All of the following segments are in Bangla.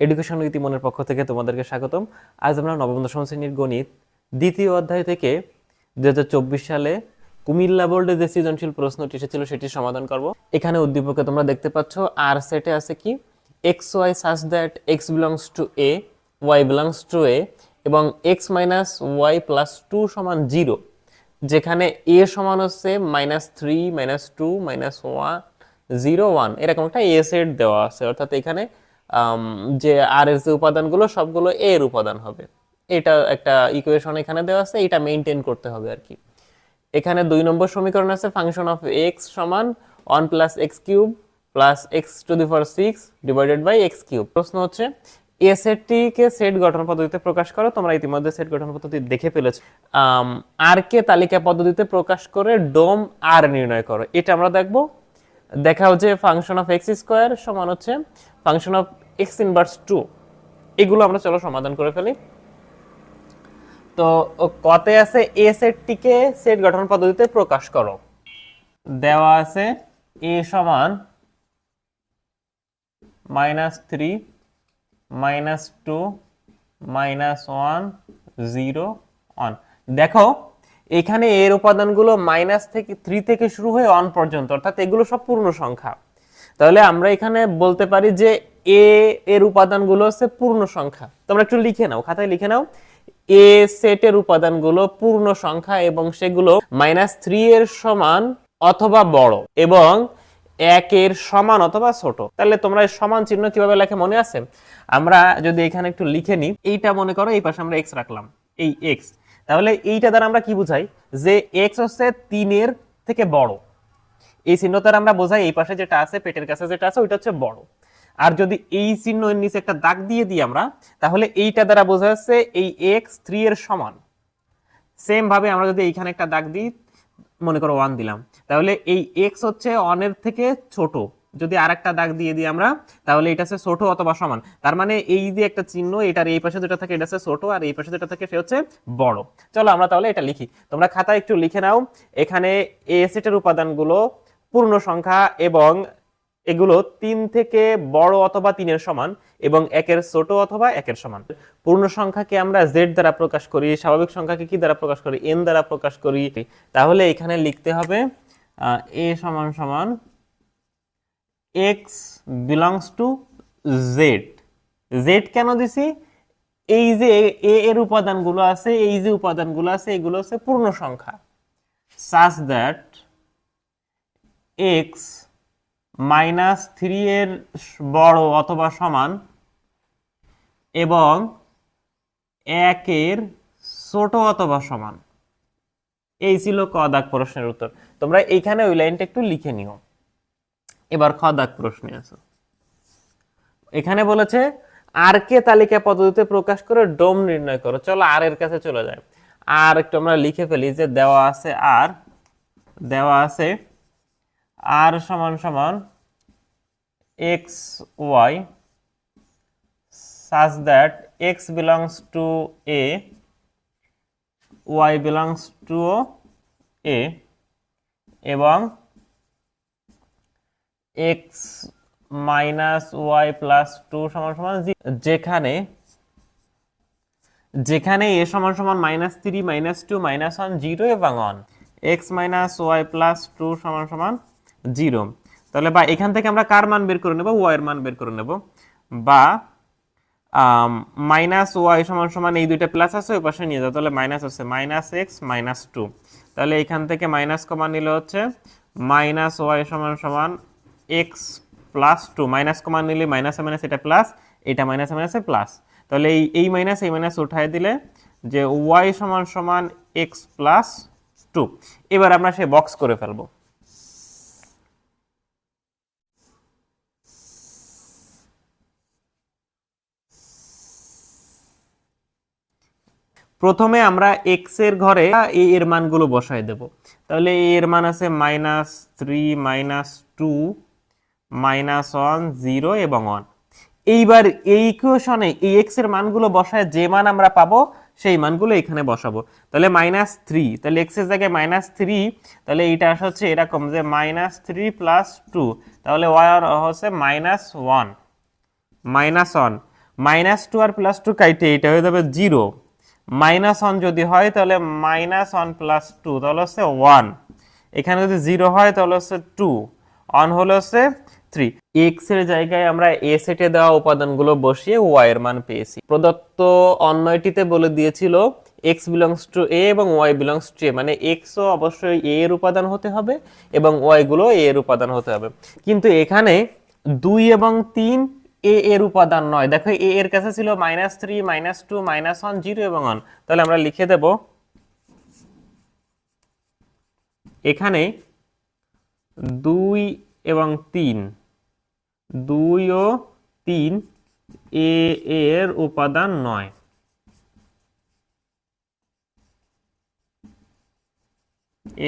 এডুকেশন ইতিমনের পক্ষ থেকে তোমাদেরকে স্বাগতম। আজ আমরা নবম দশম শ্রেণির গণিত দ্বিতীয় অধ্যায় থেকে দু হাজার চব্বিশ সালে কুমিল্লা বোর্ডে যে সৃজনশীল প্রশ্নটি এসেছিল সেটি সমাধান করব। এখানে উদ্দীপকে তোমরা দেখতে পাচ্ছ, আর সেটে আছে কি? X y such that x belongs to A y belongs to A এবং x minus y plus two সমান জিরো যেখানে এ সমান হচ্ছে minus three minus two minus one zero one এরকম একটা এ সেট দেওয়া আছে। অর্থাৎ এখানে যে আর এর যে উপাদানগুলো, সবগুলো এ এর উপাদান হবে। এটা একটা ইকুয়েশন এখানে দেওয়া আছে, এটা মেনটেন করতে হবে আর কি। এখানে দুই নম্বর সমীকরণ আছে ফাংশন অফ এক্স সমান one plus x cube plus x to the power six divided by x cube প্রশ্ন হচ্ছে এ সেটটিকে সেট গঠন পদ্ধতিতে প্রকাশ করো, তোমরা ইতিমধ্যে সেট গঠন পদ্ধতি দেখে ফেলেছো। আর কে তালিকা পদ্ধতিতে প্রকাশ করে ডোম আর নির্ণয় করো। এটা আমরা দেখব। দেখা হচ্ছে ফাংশন অফ এক্স স্কোয়ার সমান হচ্ছে function of x inverse to এগুলো আমরা চলো সমাধান করে ফেলি। তো কতে আছে এ সেটটিকে সেট গঠন পদ্ধতিতে প্রকাশ করো। দেওয়া আছে এ সমান minus three minus two minus one zero one দেখো, এখানে এর উপাদানগুলো মাইনাস থেকে থ্রি থেকে শুরু হয়ে ওয়ান পর্যন্ত, অর্থাৎ এগুলো সব পূর্ণ সংখ্যা। তাহলে আমরা এখানে বলতে পারি যে এ এর উপাদানগুলো হচ্ছে পূর্ণ সংখ্যা। তোমরা একটু লিখে নাও, খাতায় লিখে নাও। এ সেটের উপাদানগুলো পূর্ণ সংখ্যা এবং সেগুলো মাইনাস থ্রি এর সমান অথবা বড় এবং একের সমান অথবা ছোট। তাহলে তোমরা সমান চিহ্ন কীভাবে লেখে মনে আছে? আমরা যদি এখানে একটু লিখে নিই, এইটা মনে করো, এই পাশে আমরা এক্স রাখলাম, এই এক্স তাহলে এইটা দ্বারা আমরা কি বুঝাই? যে এক্স হচ্ছে তিনের থেকে বড়। এই চিহ্ন দ্বারা আমরা বোঝাই, এই পাশে যেটা আছে, পেটের কাছে যেটা আছে, ওইটা হচ্ছে বড়। আর যদি এই চিহ্ন এর নিচে একটা দাগ দিয়ে দিই আমরা, তাহলে এইটা দ্বারা বোঝা যাচ্ছে এই এক্স থ্রি এর সমান। সেম ভাবে আমরা যদি এইখানে একটা দাগ দিই, মনে করো ওয়ান দিলাম। তাহলে এই এক্স হচ্ছে অনের থেকে ছোট। যদি আর একটা দাগ দিয়ে দিই আমরা, তাহলে এটা হচ্ছে ছোট অথবা সমান। তার মানে এই যে একটা চিহ্ন, এটার এই পাশে যেটা থাকে, এটা হচ্ছে ছোট আর এই পাশে যেটা থাকে, সে হচ্ছে বড়। চলো আমরা তাহলে এটা লিখি। তোমরা খাতায় একটু লিখে নাও। এখানে এ সেটের উপাদানগুলো পূর্ণ সংখ্যা এবং এগুলো তিন থেকে বড় অথবা তিনের সমান এবং একের ছোট অথবা একের সমান। পূর্ণ সংখ্যাকে আমরা জেড দ্বারা প্রকাশ করি, স্বাভাবিক সংখ্যাকে কি দ্বারা প্রকাশ করি? এন দ্বারা প্রকাশ করি। তাহলে এখানে লিখতে হবে এ সমান সমান x belongs to Z Z কেন দিছি? এই যে এ এর উপাদানগুলো আছে, এই যে উপাদানগুলো আছে, এগুলো হচ্ছে পূর্ণ সংখ্যা। Such that x minus three এর বড় অথবা সমান এবং একের ছোট অথবা সমান। এই ছিল ক দাগ প্রশ্নের উত্তর। তোমরা এইখানে ওই লাইনটা একটু লিখে নিও। এবার খ দাগ প্রশ্নে আসো। এখানে বলেছে, আর কে তালিকা পদ্ধতিতে প্রকাশ করে ডোম নির্ণয় করো? চলো আর এর কাছে চলে যায় আর একটু আমরা লিখে ফেলি যে দেওয়া আছে আর, দেওয়া আছে আর সমান সমান x y such that x belongs to a, y belongs to a এবং x minus y plus two সমান সমান যেখানে যেখানে এ সমান সমান minus three minus two minus one zero এবং one x minus y plus two সমান সমান জিরো। তাহলে বা এখান থেকে আমরা কার মান বের করে নেব? ওয়াই এর মান বের করে নেব। বা মাইনাস ওয়াই সমান সমান এই দুইটা প্লাস আছে, ওই পাশে নিয়ে যাও। তাহলে মাইনাস হচ্ছে মাইনাস এক্স, মাইনাস টু। তাহলে এখান থেকে মাইনাস কমা নিলে হচ্ছে মাইনাস ওয়াই সমান সমান x plus two. Minus comma নিলে মাইনাসে মাইনাস এটা প্লাস, এটা মাইনাসে মাইনাসে প্লাস। তাহলে এই এই মাইনাস এই মাইনাস উঠাই দিলে যে ওয়াই সমান সমান এক্স প্লাস টু। এবার আমরা সে বক্স করে ফেলব। প্রথমে আমরা এক্সের ঘরে এ এর মানগুলো বসাই দেব। তাহলে এ এর মান আছে minus three minus two minus one zero এবং ওয়ান এইবার এই ইকুয়েশনে এই এক্সের মানগুলো বসায় যে মান আমরা পাবো, সেই মানগুলো এখানে বসাবো। তাহলে মাইনাস থ্রি তাহলে এক্সের জায়গায় মাইনাস থ্রি তাহলে এইটা আসা হচ্ছে এরকম যে মাইনাস থ্রি প্লাস টু তাহলে ওয়াই হচ্ছে minus one minus one minus two আর প্লাস টু কাইটে, এটা হয়ে যাবে জিরো মাইনাস ওয়ান যদি হয়, তাহলে মাইনাস ওয়ান প্লাস টু তাহলে হচ্ছে ওয়ান এখানে যদি জিরো হয়, তাহলে হচ্ছে টু অন হলো হচ্ছে থ্রি এক্সের জায়গায় আমরা এ সেটে দেওয়া উপাদানগুলো বসিয়ে ওয়াই এর মান পেয়েছি। প্রদত্ত অন্যটিতে বলে দিয়েছিল এক্স বিলংস টু এ এবং ওয়াই বিলংস টু এ মানে এক্সও অবশ্যই এ এর উপাদান হতে হবে এবং ওয়াই গুলো এ এর উপাদান হতে হবে। কিন্তু এখানে দুই এবং তিন এ এর উপাদান নয়। দেখো এ এর কাছে ছিল minus three minus two minus one zero এবং ওয়ান তাহলে আমরা লিখে দেব, এখানে দুই এবং তিন। দুই ও তিন এ এর উপাদান নয়।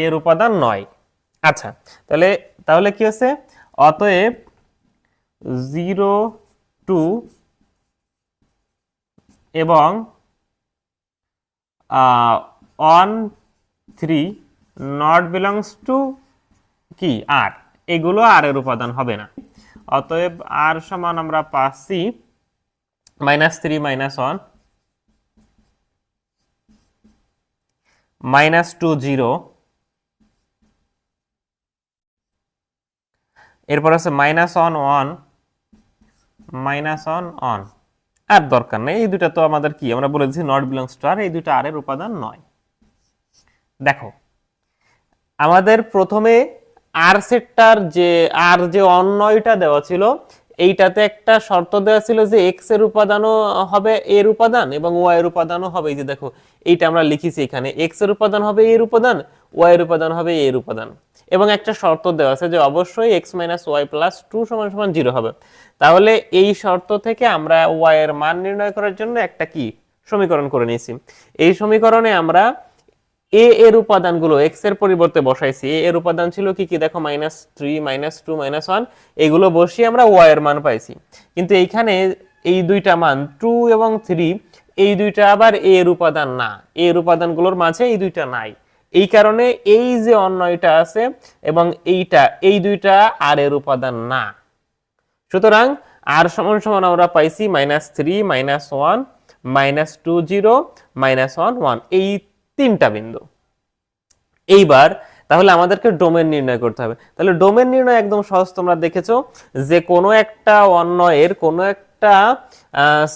এর উপাদান নয়। আচ্ছা তাহলে তাহলে কি হচ্ছে? অতএব জিরো টু এবং one three not belongs to কি? আর। এগুলো আর এর উপাদান হবে না। অতএব আর সমান আমরা পাচ্ছি minus three minus one minus two zero. এরপর আছে minus one one minus one one আর দরকার নেই, এই দুটা তো আমাদের কি? আমরা বলেছি নট বিলংস টু আর, এই দুটা আর এর উপাদান নয়। দেখো, আমাদের প্রথমে আর সেটটার যে আর যে অন্যয়টা দেওয়া ছিল এইটাতে একটা শর্ত দেওয়া ছিল যে এক্সের উপাদানও হবে এর উপাদান এবং ওয়াই এর উপাদানও হবে। এই যে দেখো, এইটা আমরা লিখেছি এখানে। এক্সের উপাদান হবে এর উপাদান ওয়াই এর উপাদান হবে এর উপাদান। এবং একটা শর্ত দেওয়া আছে যে অবশ্যই x minus y plus two সমান সমান জিরো হবে। তাহলে এই শর্ত থেকে আমরা ওয়াই এর মান নির্ণয় করার জন্য একটা কি? সমীকরণ করে নিয়েছি। এই সমীকরণে আমরা এ এর উপাদানগুলো এক্সের পরিবর্তে বসাইছি। এ এর উপাদান ছিল কি কি? দেখো minus three minus two minus one এগুলো বসিয়ে আমরা ওয়াই এর মান পাইছি। কিন্তু এইখানে এই দুইটা মান টু এবং থ্রি এই দুইটা আবার এ এর উপাদান না। এ এর উপাদানগুলোর মাঝে এই দুইটা নাই। এই কারণে এই যে অন্যয়টা আছে এবং এইটা, এই দুইটা আর এর উপাদান না। সুতরাং আর সমান সমান আমরা পাইছি minus three minus one minus two zero minus one one এই তিনটা বিন্দু। এইবার তাহলে আমাদেরকে ডোমেন নির্ণয় করতে হবে। তাহলে ডোমেন নির্ণয় একদম সহজ তোমরা দেখেছ যে কোনো একটা অন্যয়ের কোনো একটা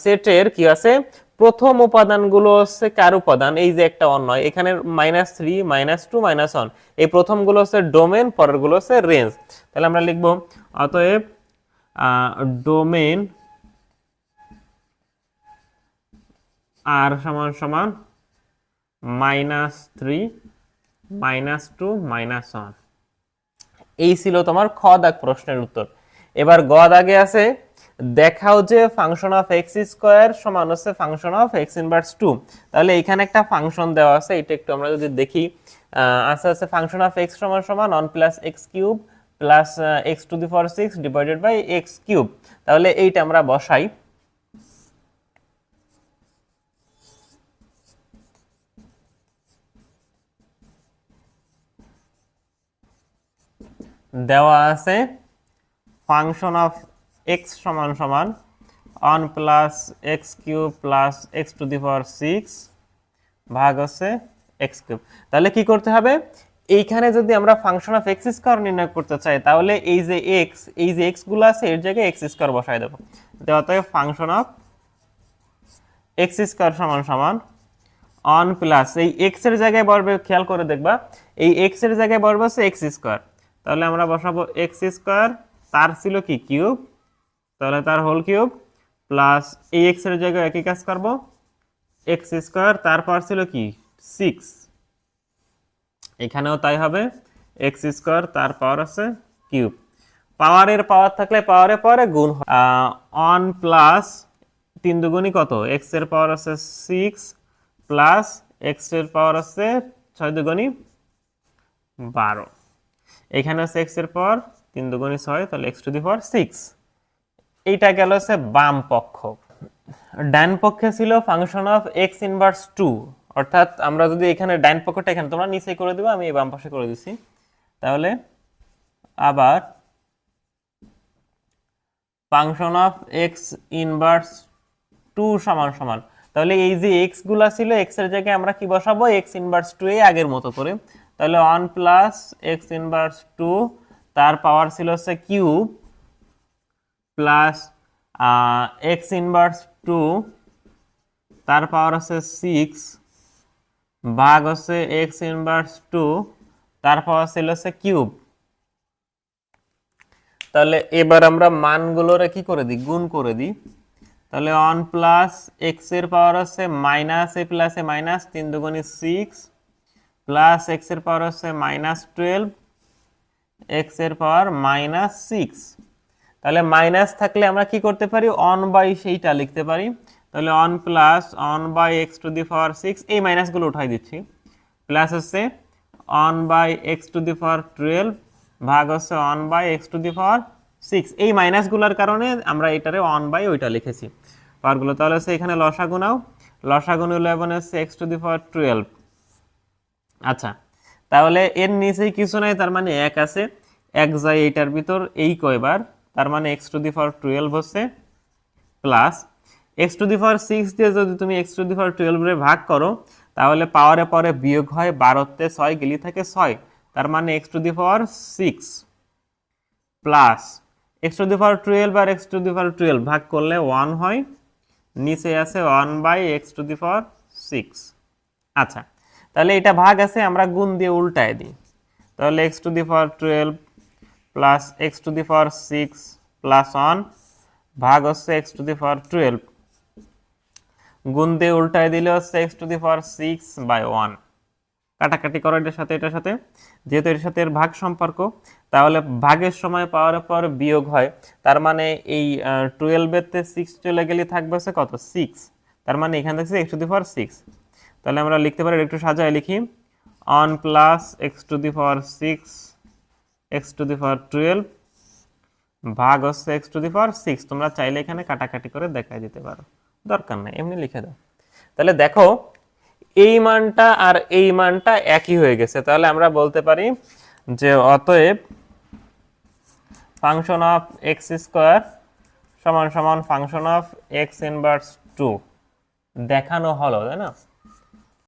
সেটের কি আছে? প্রথম উপাদানগুলো হচ্ছে কার উপাদান? এই যে একটা অন্যয় এখানে minus three minus two minus one এই প্রথমগুলো হচ্ছে ডোমেন, পরেরগুলো হচ্ছে রেঞ্জ তাহলে আমরা লিখব, অতএব ডোমেন আর সমান সমান minus three, minus two, minus one. এই ছিল তোমার খ দাগ প্রশ্নের উত্তর। এবার গ দাগে আছে, দেখাও যে ফাংশন অফ এক্স স্কোয়ার সমান হচ্ছে function of x inverse to তাহলে এখানে একটা ফাংশন দেওয়া আছে, এটা একটু আমরা যদি দেখি। আস্তে আস্তে ফাংশন অফ এক্স সমান সমান one plus x cube plus x to the power six divided by x cube তাহলে এইটা আমরা বসাই। দেওয়া আছে ফাংশন অফ এক্স সমান সমান one plus x cube plus x to the power six ভাগ হচ্ছে এক্স কিউব। তাহলে কি করতে হবে? এইখানে যদি আমরা ফাংশন অফ এক্স স্কোয়ার নির্ণয় করতে চাই, তাহলে এই যে এক্স এই যে এক্সগুলো আছে, এর জায়গায় এক্স স্কোয়ার বসাই দেবো। দেওয়া তো ফাংশন অফ এক্স স্কোয়ার সমান সমান অন প্লাস, এই এক্সের জায়গায় বসবে খেয়াল করে দেখবা, এই এক্সের জায়গায় বসবে হচ্ছে এক্স স্কোয়ার। তাহলে আমরা বসাবো এক্স স্কোয়ার তার ছিল কি কিউব? তাহলে তার হোল কিউব প্লাস এই এক্সের জায়গায় একই কাজ করব। এক্স স্কোয়ার তারপর ছিল কি? সিক্স এখানেও তাই হবে। এক্স স্কোয়ার তার পাওয়ার আছে কিউব। পাওয়ারের পাওয়ার থাকলে পাওয়ারে পাওয়ারে গুণ অন প্লাস তিন দুগুণই কত? এক্সের পাওয়ার আছে সিক্স প্লাস এক্সের পাওয়ার আছে ছয় দুগুণই বারো। এখানে হচ্ছে এক্সের পর তিন দুগুণী ছয়, তাহলে x to the power six এইটা গেল হচ্ছে বাম পক্ষ। ডান পক্ষে ছিল function of x inverse to অর্থাৎ আমরা যদি এখানে ডান পক্ষটা এখানে, তোমরা নিচে করে দেবো, আমি এই বাম পাশে করে দিচ্ছি তাহলে আবার function of x inverse to সমান সমান। তাহলে এই যে এক্সগুলা ছিল এক্সের জায়গায় আমরা কি বসাবো? এক্স ইনভার্স টু এ আগের মতো করে। তাহলে one plus x inverse to, তার পাওয়ার ছিল হচ্ছে cube plus x inverse to, তার পাওয়ার হচ্ছে সিক্স, ভাগ হচ্ছে এক্স ইনভার্স টু, তার পাওয়ার ছিল হচ্ছে কিউব। তাহলে এবার আমরা মানগুলোরে কি করে দিই? গুণ করে দিই। তাহলে ওয়ান প্লাস এক্সের পাওয়ার হচ্ছে minus a plus a minus তিন দুগুণি সিক্স প্লাস এক্সের পাওয়ার হচ্ছে মাইনাস টুয়েলভ এক্সের পাওয়ার মাইনাস সিক্স তাহলে মাইনাস থাকলে আমরা কি করতে পারি? অন বাই সেইটা লিখতে পারি। তাহলে one plus one by x to the power six এই মাইনাসগুলো উঠাই দিচ্ছি। প্লাস হচ্ছে one by x to the power twelve ভাগ হচ্ছে one by x to the power six এই মাইনাসগুলোর কারণে আমরা এটারে অন বাই ওইটা লিখেছি। পাওয়ারগুলো তাহলে হচ্ছে এখানে লসাগু নাও। লসাগু ইলেভেন হচ্ছে x to the power twelve আচ্ছা তাহলে এর নিচেই কিছু নাই, তার মানে এক আছে, এক যায় এইটার ভিতর, এই কয়বার, তার মানে x to the power twelve হচ্ছে plus x to the power six দিয়ে যদি তুমি এক্স টু দি পাওয়ার টুয়েলভে ভাগ করো, তাহলে পাওয়ারে পরে বিয়োগ হয় বারোতে ছয়, গেলি থাকে ছয়, তার মানে x to the power six plus x to the power twelve R x to the power twelve ভাগ করলে ওয়ান হয়, নিচে আছে one by x to the power six আচ্ছা তাহলে এটা ভাগ আছে, আমরা গুণ দিয়ে উল্টায় দিই। তাহলে x to the power twelve plus x to the power six plus one ভাগ হচ্ছে x to the power twelve গুণ দিয়ে উল্টায় দিলে হচ্ছে x to the power six by one কাটাকাটি করো এটার সাথে এটার সাথে। যেহেতু এর সাথে এর ভাগ সম্পর্ক, তাহলে ভাগের সময় পাওয়ার পর বিয়োগ হয়। তার মানে এই টুয়েলভেতে সিক্স চলে গেলে থাকবে হচ্ছে কত? সিক্স তার মানে এখান থেকে x to the power six তাহলে আমরা লিখতে পারি একটু সাজায় লিখি। One plus x to the power six x to the power twelve ভাগ হচ্ছে x to the power six তোমরা চাইলে এখানে কাটাকাটি করে দেখাই দিতে পারো। দরকার নাই, এমনি লিখে দাও। তাহলে দেখো, এই মানটা আর এই মানটা একই হয়ে গেছে। তাহলে আমরা বলতে পারি যে অতএব ফাংশন অফ এক্স স্কোয়ার সমান সমান function of x inverse to দেখানো হলো, তাই না?